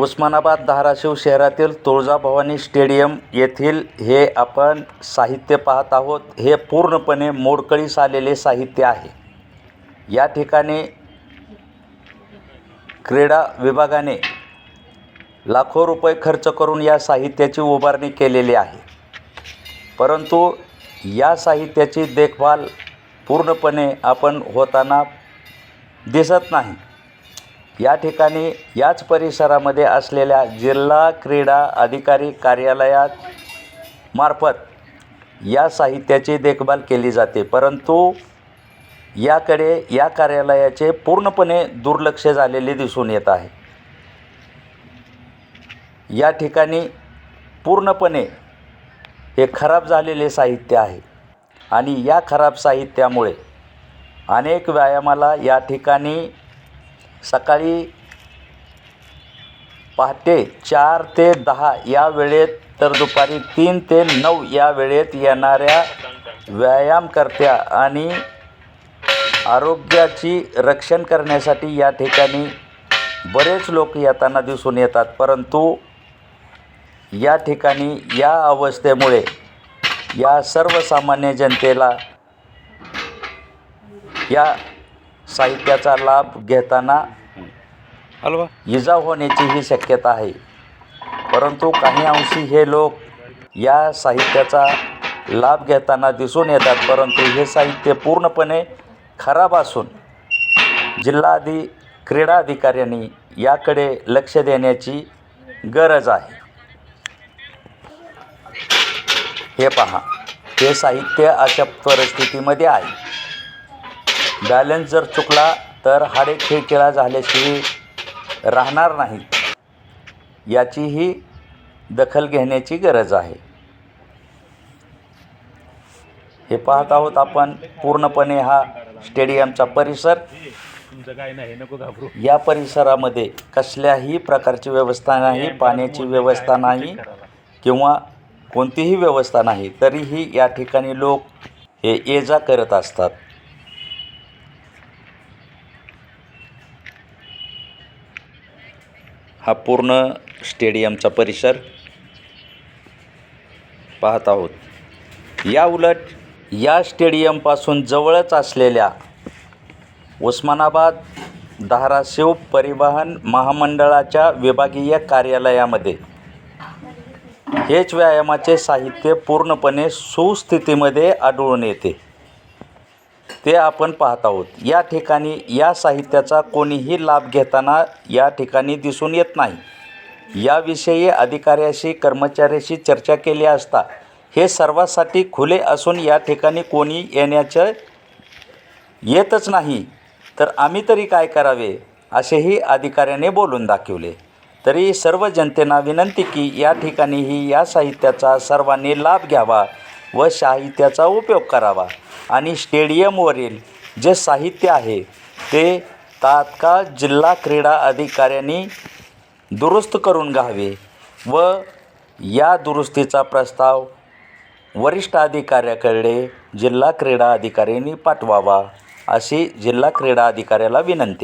उस्मानाबाद धाराशिव शहरातील तुळजाभवानी स्टेडियम येथील हे आपण साहित्य पाहत आहोत. हे पूर्णपणे मोडकळीस आलेले साहित्य आहे. या ठिकाणी क्रीडा विभागाने लाखो रुपये खर्च करून या साहित्याची उभारणी केलेली आहे. परंतु या साहित्याची देखभाल पूर्णपणे आपण होताना दिसत नाही. या ठिकाणी याच परिसरामध्ये असलेल्या जिल्हा क्रीडा अधिकारी कार्यालयात मार्फत या साहित्याची देखभाल केली जाते. परंतु याकडे या कार्यालयाचे पूर्णपणे दुर्लक्ष झालेले दिसून येत आहे. या ठिकाणी पूर्णपणे हे खराब झालेले साहित्य आहे आणि या खराब साहित्यामुळे अनेक व्यायामाला या ठिकाणी सकाळी पहाटे चार ते दहा या वेळेत तर दुपारी तीन ते नऊ या वेळेत येणाऱ्या व्यायामकर्त्या आणि आरोग्याची रक्षण करण्यासाठी या ठिकाणी बरेच लोक येताना दिसून येतात. परंतु या ठिकाणी या अवस्थेमुळे या सर्वसामान्य जनतेला या साहित्याचा लाभ घेताना इजा होण्याचीही शक्यता आहे. परंतु काही अंशी हे लोक या साहित्याचा लाभ घेताना दिसून येतात परंतु हे साहित्य पूर्णपणे खराब असून जिल्हाधिक क्रीडा अधिकाऱ्यांनी याकडे लक्ष देण्याची गरज आहे. हे पहा हे साहित्य अशा परिस्थितीमध्ये आहे. बॅलन्स जर चुकला तर हाडे खिळखिळा झाल्याशिवाय राहणार नाही याचीही दखल घेण्याची गरज आहे. हे पाहत आहोत आपण पूर्णपणे हा स्टेडियमचा परिसर. तुमचं नाही या परिसरामध्ये कसल्याही प्रकारची व्यवस्था नाही पाण्याची व्यवस्था नाही किंवा कोणतीही व्यवस्था नाही. तरीही या ठिकाणी लोक हे ये जा करत असतात. हा पूर्ण स्टेडियमचा परिसर पाहत आहोत. या उलट या स्टेडियमपासून जवळच असलेल्या उस्मानाबाद धाराशिव परिवहन महामंडळाच्या विभागीय कार्यालयामध्ये हेच व्यायामाचे साहित्य पूर्णपणे सुस्थितीमध्ये आढळून येते. ते आपण पाहत आहोत. या ठिकाणी या साहित्याचा कोणीही लाभ घेताना या ठिकाणी दिसून येत नाही. याविषयी अधिकाऱ्याशी कर्मचाऱ्याशी चर्चा केली असता हे सर्वांसाठी खुले असून या ठिकाणी कोणी येण्याचं येतच नाही. तर आम्ही तरी काय करावे असेही अधिकाऱ्याने बोलून दाखवले. तरी सर्व जनतेना विनंती की या ठिकाणीही या साहित्याचा सर्वांनी लाभ घ्यावा व साहित्याचा उपयोग करावा. आणि स्टेडियमवरील जे साहित्य आहे ते तात्काळ जिल्हा क्रीडा अधिकाऱ्यांनी दुरुस्त करून घ्यावे व या दुरुस्तीचा प्रस्ताव वरिष्ठ अधिकाऱ्याकडे जिल्हा क्रीडा अधिकाऱ्यांनी पाठवावा अशी जिल्हा क्रीडा अधिकाऱ्याला विनंती